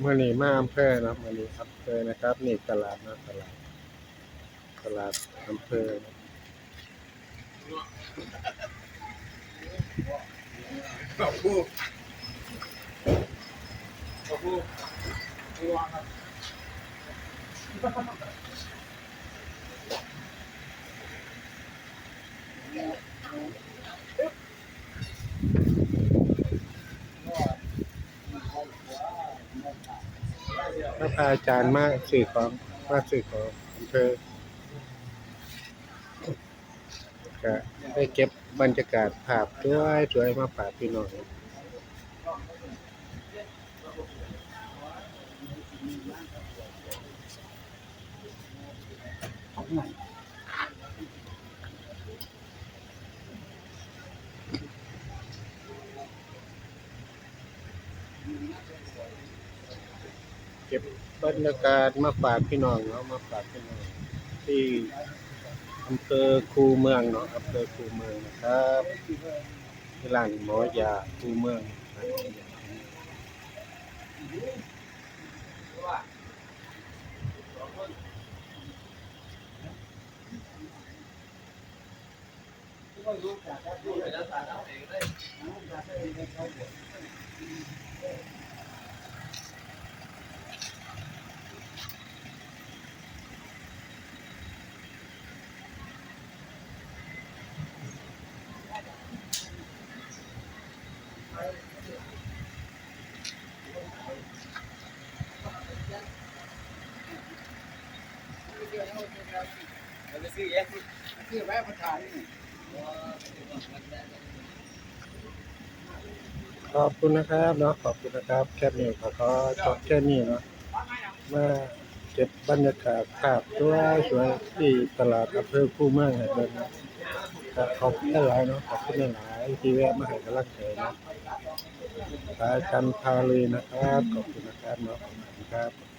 เมื่อนี้มาอำเภอนะเมื่อนี้อำเภอนะครับ นี่ตลาดนะตลาด ตลาดอำเภอขอบคุณขอบคุณ ไม่วางครับถ้าพาอาจารย์มาสื่อของมาสื่อของอำเภอก็ได้เก็บบรรยากาศภาพสวยสวยมาฝากพี่น้อง เก็บบรรยากาศมาฝากพี่น้องเนาะมาฝากพี่น้องที่อำเภอคูเมืองเนาะอำเภอคูเมืองนะครับที่ร้านหมอยาคูเมืองข อบคุณนะครับเนาะขอบคุณนะครับแค่นี้ขอขอจบแค่นี้เนาะมาเก็บบรรยากาศภาพสวยสวยที่ตลาดอำเภอคูเมืองให้เบิ่งนะครับขอบคุณหลายเนาะขอบคุณหลายที่แวะมาให้กำลังใจนะสายชันพาเลยนะครับขอบคุณนะครับเนาะขอบคุณครับ